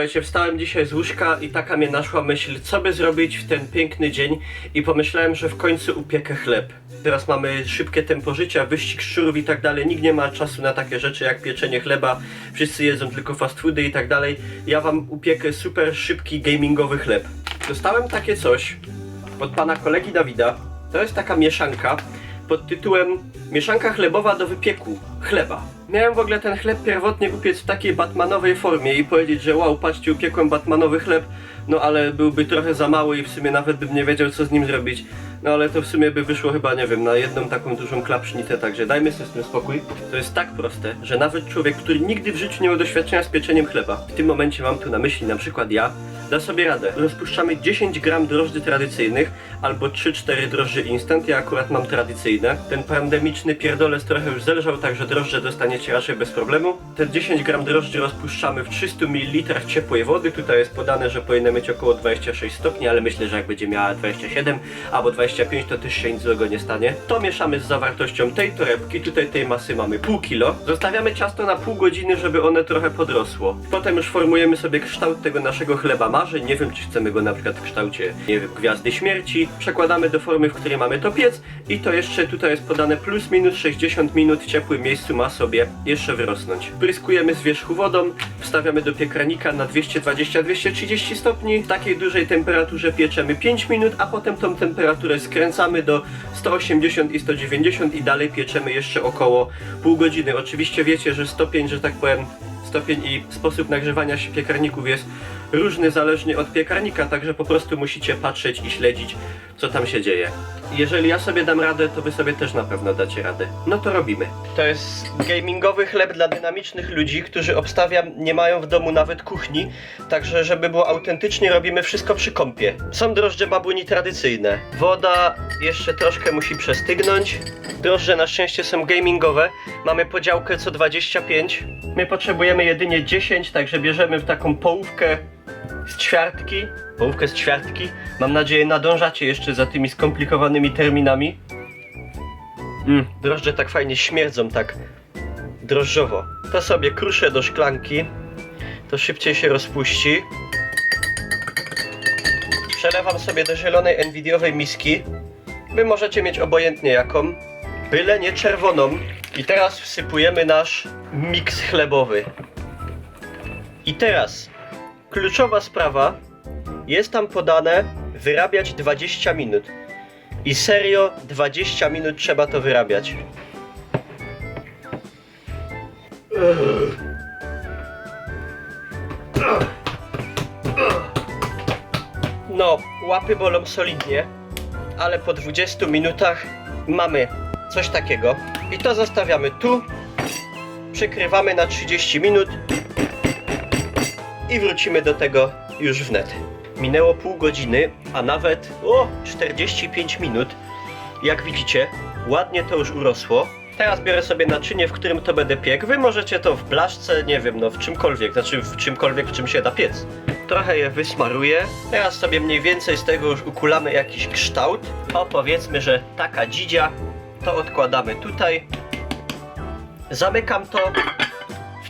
Słuchajcie, wstałem dzisiaj z łóżka i taka mnie naszła myśl, co by zrobić w ten piękny dzień i pomyślałem, że w końcu upiekę chleb. Teraz mamy szybkie tempo życia, wyścig szczurów i tak dalej, nikt nie ma czasu na takie rzeczy jak pieczenie chleba, wszyscy jedzą tylko fast foody i tak dalej. Ja wam upiekę super szybki gamingowy chleb. Dostałem takie coś od pana kolegi Dawida, to jest taka mieszanka pod tytułem Mieszanka chlebowa do wypieku chleba. Miałem w ogóle ten chleb pierwotnie upiec w takiej batmanowej formie i powiedzieć, że wow, patrzcie, upiekłem batmanowy chleb, no ale byłby trochę za mały i w sumie nawet bym nie wiedział co z nim zrobić. No ale to w sumie by wyszło chyba, nie wiem, na jedną taką dużą klapsznicę, także dajmy sobie z tym spokój. To jest tak proste, że nawet człowiek, który nigdy w życiu nie miał doświadczenia z pieczeniem chleba, w tym momencie mam tu na myśli na przykład ja, da sobie radę. Rozpuszczamy 10 gram drożdży tradycyjnych albo 3-4 drożdże instant, ja akurat mam tradycyjne. Ten pandemiczny pierdolec trochę już zelżał, także drożdże dostaniecie raczej bez problemu. Te 10 gram drożdży rozpuszczamy w 300 ml ciepłej wody, tutaj jest podane, że powinna mieć około 26 stopni, ale myślę, że jak będzie miała 27 albo 25 to też się nic złego nie stanie. To mieszamy z zawartością tej torebki, tutaj tej masy mamy pół kilo. Zostawiamy ciasto na pół godziny, żeby one trochę podrosło. Potem już formujemy sobie kształt tego naszego chleba marzeń, nie wiem czy chcemy go na przykład w kształcie, nie wiem, gwiazdy śmierci. Przekładamy do formy, w której mamy to piec i to jeszcze tutaj jest podane plus minus 60 minut w ciepłym miejscu ma sobie jeszcze wyrosnąć. Pryskujemy z wierzchu wodą, wstawiamy do piekarnika na 220-230 stopni. W takiej dużej temperaturze pieczemy 5 minut, a potem tą temperaturę skręcamy do 180 i 190 i dalej pieczemy jeszcze około pół godziny. Oczywiście wiecie, że stopień, że tak powiem, stopień i sposób nagrzewania się piekarników jest różny zależnie od piekarnika, także po prostu musicie patrzeć i śledzić, co tam się dzieje. Jeżeli ja sobie dam radę, to wy sobie też na pewno dacie radę. No to robimy. To jest gamingowy chleb dla dynamicznych ludzi, którzy obstawiam nie mają w domu nawet kuchni, także żeby było autentycznie robimy wszystko przy kąpie. Są drożdże babuni tradycyjne. Woda jeszcze troszkę musi przestygnąć. Drożdże na szczęście są gamingowe. Mamy podziałkę co 25. My potrzebujemy jedynie 10, także bierzemy w taką połówkę z ćwiartki. Połówkę z ćwiartki. Mam nadzieję nadążacie jeszcze za tymi skomplikowanymi terminami. Mm, drożdże tak fajnie śmierdzą, tak drożdżowo. To sobie kruszę do szklanki. To szybciej się rozpuści. Przelewam sobie do zielonej NVIDIOwej miski. Wy możecie mieć obojętnie jaką. Byle nie czerwoną. I teraz wsypujemy nasz miks chlebowy. I teraz kluczowa sprawa. Jest tam podane wyrabiać 20 minut. I serio 20 minut trzeba to wyrabiać. No, łapy bolą solidnie, ale po 20 minutach mamy coś takiego. I to zostawiamy tu, przykrywamy na 30 minut i wrócimy do tego już wnet. Minęło pół godziny, a nawet o 45 minut. Jak widzicie, ładnie to już urosło. Teraz biorę sobie naczynie, w którym to będę piekł. Wy możecie to w blaszce, nie wiem, no w czymkolwiek, znaczy w czymkolwiek, w czym się da piec. Trochę je wysmaruję. Teraz sobie mniej więcej z tego już ukulamy jakiś kształt. O, powiedzmy, że taka dzidzia. To odkładamy tutaj. Zamykam to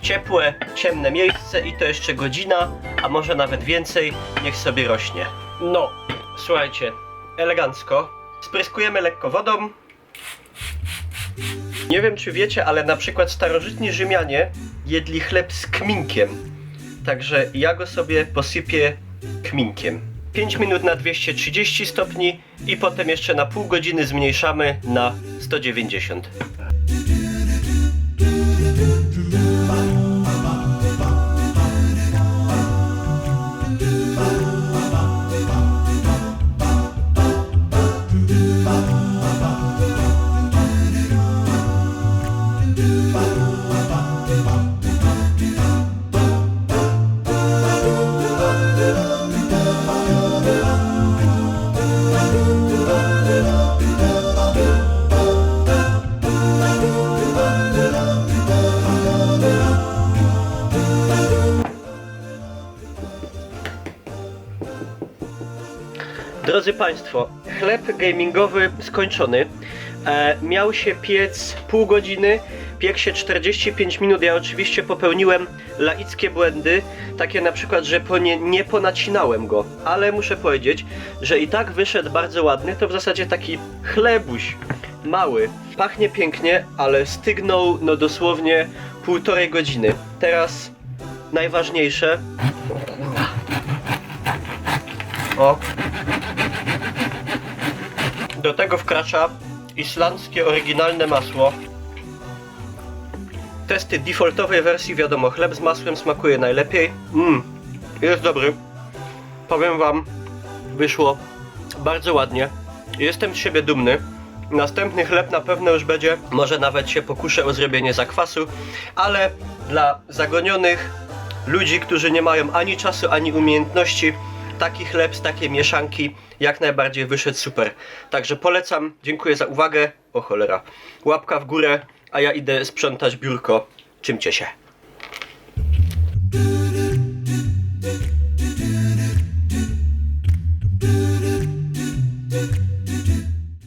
ciepłe, ciemne miejsce i to jeszcze godzina, a może nawet więcej, niech sobie rośnie. No, słuchajcie, elegancko. Spryskujemy lekko wodą. Nie wiem czy wiecie, ale na przykład starożytni Rzymianie jedli chleb z kminkiem. Także ja go sobie posypię kminkiem. 5 minut na 230 stopni i potem jeszcze na pół godziny zmniejszamy na 190. Drodzy Państwo, chleb gamingowy skończony. E, miał się piec pół godziny, piekł się 45 minut. Ja oczywiście popełniłem laickie błędy, takie na przykład, że po nie, nie ponacinałem go, ale muszę powiedzieć, że i tak wyszedł bardzo ładny. To w zasadzie taki chlebuś mały. Pachnie pięknie, ale stygnął no dosłownie półtorej godziny. Teraz najważniejsze. O, do tego wkracza islandzkie oryginalne masło. Testy defaultowej wersji wiadomo, chleb z masłem smakuje najlepiej. Mmm, jest dobry. Powiem wam, wyszło bardzo ładnie. Jestem z siebie dumny. Następny chleb na pewno już będzie, może nawet się pokuszę o zrobienie zakwasu, ale dla zagonionych ludzi, którzy nie mają ani czasu, ani umiejętności, taki chleb z takiej mieszanki jak najbardziej wyszedł super. Także polecam, dziękuję za uwagę. O cholera. Łapka w górę, a ja idę sprzątać biurko. Czymcie się.